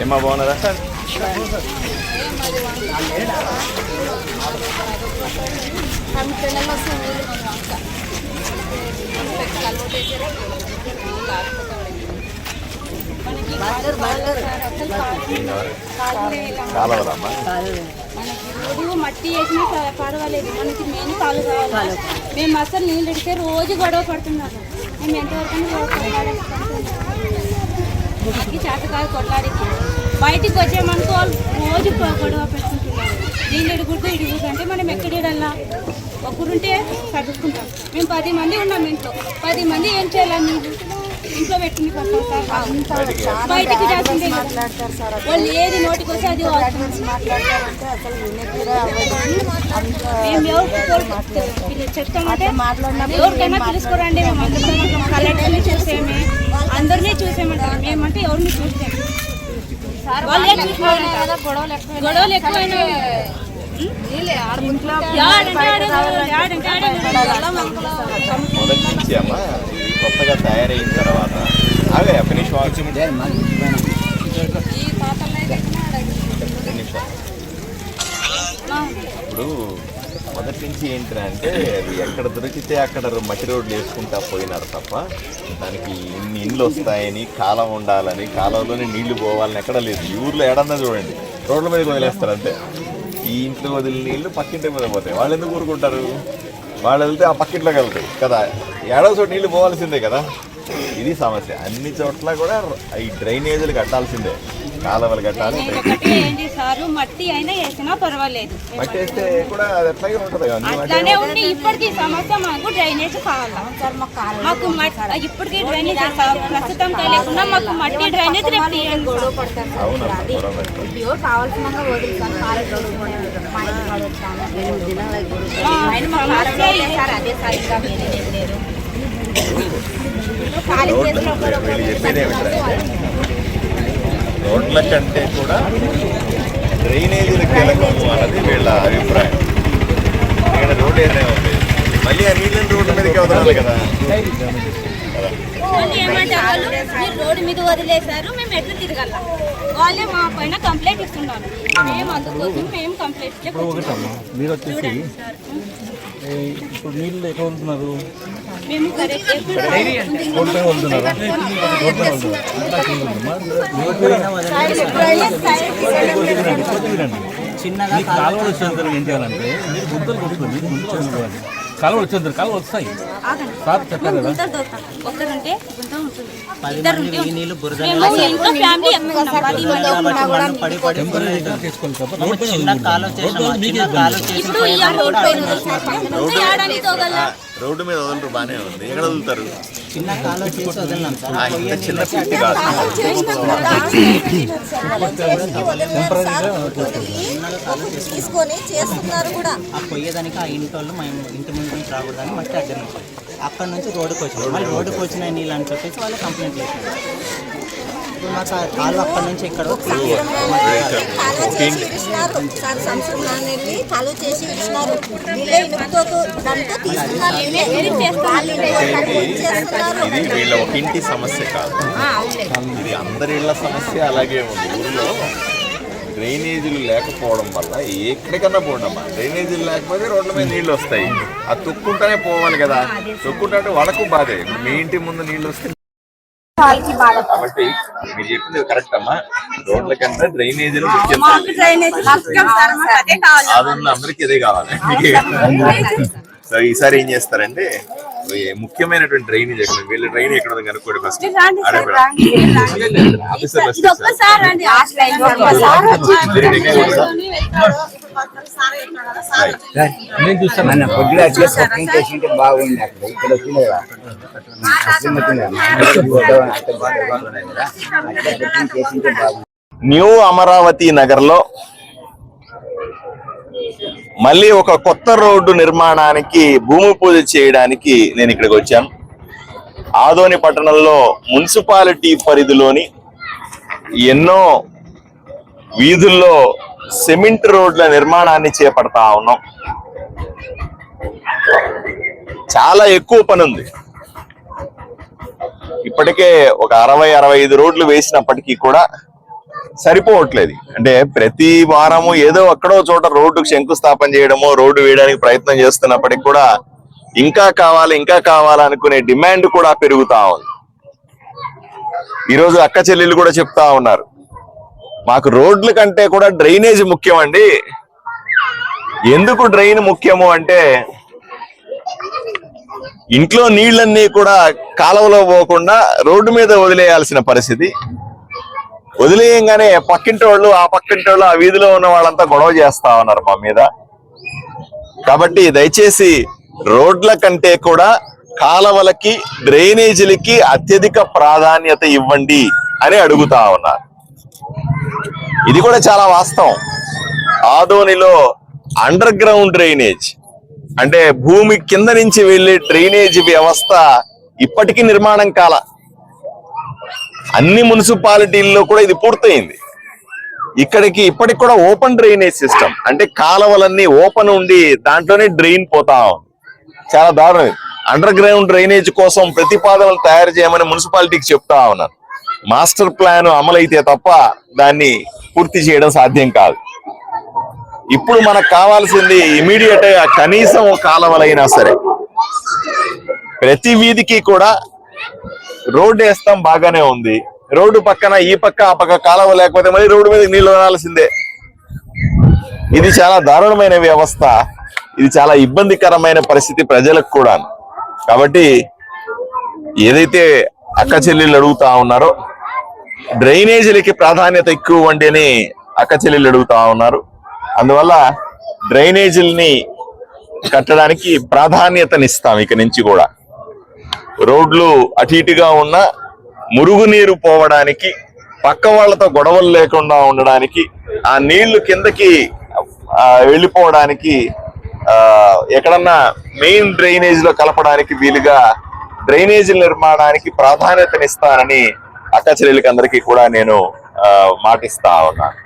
ఏమా బాగున్నదా కాలవదమ్మా మనకి మట్టి వేసినా పర్వాలేదు. మనకి మెయిన్ కాలు కావాలి. మేము అసలు నీళ్ళు ఇడితే రోజు గొడవ పడుతున్నాము మేము ఎంతవరకు మాకు చేత కాదు కొట్లాడికి బయటికి వచ్చామనుకో రోజు గొడవ పెట్టుకుంటున్నారు నీళ్ళు ఇడుగుతూ ఇడుగుతూ అంటే మనం ఎక్కడ ఇడల్లా ఒకరుంటే చదువుకుంటాం మేము పది మంది ఉన్నాం ఇంట్లో పది మంది ఏం చేయాలి? ఇంట్లో పట్టుకుంటాం బయటికి చేస్తుంటే మాట్లాడతారు సార్. వాళ్ళు ఏది నోటికి వస్తే అది మేము చెప్తామంటే ఎవరికైనా పిలుచుకోరండి. మేము అందరం కలెక్టర్ని చూసేమే. అందరినీ చూసేమంటారు. మేమంటే ఎవరిని చూసాము? వాళ్ళే చూసుకోవాలి గొడవలు ఎక్కువైనా. యాడంటే ఆడే తయారైన తర్వాత అవే ఫినిష్ వాచ్ ఇప్పుడు మొదటి నుంచి ఏంటంటే అవి ఎక్కడ దొరికితే అక్కడ మట్టి రోడ్లు వేసుకుంటా పోయినారు తప్ప దానికి ఇన్ని ఇండ్లు వస్తాయని కాలం ఉండాలని కాలంలోనే నీళ్ళు పోవాలని ఎక్కడ లేదు. ఈ ఊర్లో ఏడన్నా చూడండి రోడ్ల మీద వదిలేస్తారు అంతే. ఈ ఇంట్లో వదిలిన నీళ్ళు పక్కింటి మీద పోతాయి. వాళ్ళు ఎందుకు ఊరుకుంటారు? వాళ్ళు వెళ్తే ఆ పక్కింట్లోకి వెళ్తాయి కదా. ఏడవ చోట నీళ్ళు పోవాల్సిందే కదా? ఇది సమస్య. అన్ని చోట్ల కూడా ఈ డ్రైనేజీలు కట్టాల్సిందే. కాలువలు కట్టాలి మట్టి అయినా వేసినా పర్వాలేదు. మట్టి వేస్తే కూడా అది ఎట్లాగే ఉంటుంది అట్లానే ఉండి ఇప్పటికీ సమస్య మాకు డ్రైనేజ్ కావాలా? మాకు ఇప్పటికీ డ్రైనేజ్. ప్రస్తుతం లేకుండా మాకు మట్టి డ్రైనేజ్ రేపు కావాల్సిన వీళ్ళు చెప్పేది ఏమిటంటే రోడ్ల కంటే కూడా డ్రైనేజీలు కీలకము అన్నది వీళ్ళ అభిప్రాయం. ఇక్కడ రోడ్ ఏదైనా ఉంది. మళ్ళీ ఆ నీళ్ళని రోడ్ల మీదకి వదలాలి కదా. కదా. వాళ్ళు ఏమంటారు వాళ్ళు, మీరు రోడ్డు మీద వదిలేశారు మేము ఎట్లా తిరగాల? వాళ్ళే మా పైన కంప్లైంట్ ఇస్తున్నారు. మేము అందుకోసం మేము కంప్లైంట్ ఒకటమ్మా మీరు వచ్చేసి ఏ, ఇప్పుడు నీళ్ళు ఎక్కడ వదులుతున్నారు మేము చిన్నగా కాలువలు వచ్చేంత ఏం చేయాలంటే గుంతలు కొట్టుకోండి గుంతలు వదులుకోవాలి కాలువలు వచ్చేంత కాలువలు వస్తాయి. సార్ చెప్పారు కదా. ఒక్కరుంటే గుంత ఉంటుంది. రోడ్డు మీద వదలరు బాగానే ఉంది. ఎక్కడ వదులుతారు? చిన్న ఇంత పిట్టి కాదు తీసుకొని చేస్తున్నారు కూడా ఆ పొయ్యేదానికి ఆ ఇంటి వాళ్ళు మేము ఇంటి ముందు నుంచి రాకూడదని మట్టి అడ్డం అక్కడ నుంచి రోడ్డుకి వచ్చినాం. మళ్ళీ రోడ్డుకి వచ్చిన నీళ్ళు అని చెప్పేసి వాళ్ళు కంప్లైంట్ చేసినారు మాకు ఆ కాలువ అక్కడ నుంచి ఇక్కడ కాలువ చేసి ఇచ్చినారు. సార్ సంవత్సరం నాన్నెళ్ళి కాలువ చేసి ఇచ్చినారు. వీళ్ళే ఇనుముతో దాంతో తీసుకున్నారు. వీళ్ళే. వాళ్ళు ఇనుముతో చేస్తున్నారు? ఇది వీళ్ళ ఒక ఇంటి సమస్య కాదు. ఇది అందరి ఇళ్ళ సమస్య అలాగే ఉంది. ఊరిలో డ్రైనేజీలు లేకపోవడం వల్ల ఎక్కడికన్నా పోండమ్మా. డ్రైనేజీలు లేకపోతే రోడ్ల మీద నీళ్ళు వస్తాయి. అది తొక్కుంటానే పోవాలి కదా. తొక్కుంటే వాళ్ళకు బాధే. మీ ఇంటి ముందు నీళ్ళు వస్తే కాబట్టి మీరు చెప్పింది కరెక్ట్ అమ్మా. రోడ్ల కంటే డ్రైనేజీలు ముఖ్యం అది ఉన్న అందరికి ఇదే కావాలి. సో ఈసారి ఏం చేస్తారంటే ముఖ్యమైనటువంటి డ్రైనేజ్ ఎక్కడ వీళ్ళ డ్రైన్ ఎక్కడ కనుక్కోండి ఫస్ట్ ఆఫీసర్ ఒక్కసారి అండి నేను చూస్తాను మన పొద్దున అట్లా చేసింటే బాగుంది అక్కడ ఇక్కడ వచ్చింది న్యూ అమరావతి నగర్లో మళ్ళీ ఒక కొత్త రోడ్డు నిర్మాణానికి భూమి పూజ చేయడానికి నేను ఇక్కడికి వచ్చాను. ఆదోని పట్టణంలో మున్సిపాలిటీ పరిధిలోని ఎన్నో వీధుల్లో సిమెంట్ రోడ్ల నిర్మాణాన్ని చేపడతా ఉన్నాం. చాలా ఎక్కువ పని ఉంది. ఇప్పటికే ఒక అరవై అరవై ఐదు రోడ్లు వేసినప్పటికీ కూడా సరిపోవట్లేదు. అంటే ప్రతి వారము ఏదో అక్కడో చోట రోడ్డుకు శంకుస్థాపన చేయడమో రోడ్డు వేయడానికి ప్రయత్నం చేస్తున్నప్పటికి కూడా ఇంకా కావాలి ఇంకా కావాలనుకునే డిమాండ్ కూడా పెరుగుతా ఉంది. ఈరోజు అక్క చెల్లెళ్ళు కూడా చెప్తా ఉన్నారు. మాకు రోడ్ల కంటే కూడా డ్రైనేజ్ ముఖ్యం అండి ఎందుకు డ్రైన్ ముఖ్యము అంటే ఇంట్లో నీళ్ళన్నీ కూడా కాలువలో పోకుండా రోడ్డు మీద వదిలేయాల్సిన పరిస్థితి. వదిలేయంగానే పక్కింటి వాళ్ళు ఆ పక్కింటి వాళ్ళు ఆ వీధిలో ఉన్న వాళ్ళంతా గొడవ చేస్తా ఉన్నారు మా మీద. కాబట్టి దయచేసి రోడ్ల కంటే కూడా కాలవలకి డ్రైనేజీలకి అత్యధిక ప్రాధాన్యత ఇవ్వండి అని అడుగుతా ఉన్నారు ఇది కూడా చాలా వాస్తవం. ఆదోనిలో అండర్ గ్రౌండ్ డ్రైనేజ్ అంటే భూమి కింద నుంచి వెళ్ళే డ్రైనేజ్ వ్యవస్థ ఇప్పటికీ నిర్మాణం కాల అన్ని మున్సిపాలిటీల్లో కూడా ఇది పూర్తయింది. ఇక్కడికి ఇప్పటికి కూడా ఓపెన్ డ్రైనేజ్ సిస్టమ్. అంటే కాలవలన్నీ ఓపెన్ ఉండి దాంట్లోనే డ్రైన్ పోతా ఉంది. చాలా దారుణం. అండర్ గ్రౌండ్ డ్రైనేజ్ కోసం ప్రతిపాదనలు తయారు చేయమని మున్సిపాలిటీకి చెప్తా ఉన్నారు మాస్టర్ ప్లాన్ అమలైతే తప్ప దాన్ని పూర్తి చేయడం సాధ్యం కాదు. ఇప్పుడు మనకు కావాల్సింది ఇమీడియట్గా కనీసం కాలవలైనా సరే. ప్రతి వీధికి కూడా రోడ్డు వేస్తాం బాగానే ఉంది. రోడ్డు పక్కన ఈ పక్క ఆ పక్క కాలువ లేకపోతే మళ్ళీ రోడ్డు మీద నీళ్ళు వదలాల్సిందే. ఇది చాలా దారుణమైన వ్యవస్థ. ఇది చాలా ఇబ్బందికరమైన పరిస్థితి ప్రజలకు కూడా. కాబట్టి ఏదైతే అక్క చెల్లెళ్ళు అడుగుతా ఉన్నారో డ్రైనేజీలకి ప్రాధాన్యత ఎక్కువ వంటి అని అక్క చెల్లెళ్ళు అడుగుతా ఉన్నారు. అందువల్ల డ్రైనేజీలని కట్టడానికి ప్రాధాన్యతనిస్తాం ఇక నుంచి కూడా. రోడ్లు అటు ఇటుగా ఉన్న మురుగునీరు పోవడానికి పక్క వాళ్ళతో గొడవలు లేకుండా ఉండడానికి ఆ నీళ్ళు కిందకి వెళ్ళిపోవడానికి ఎక్కడన్నా మెయిన్ డ్రైనేజ్లో కలపడానికి వీలుగా డ్రైనేజీ నిర్మాణానికి ప్రాధాన్యతనిస్తానని అక్క చెల్లెలకి అందరికీ కూడా నేను మాటిస్తా ఉన్నాను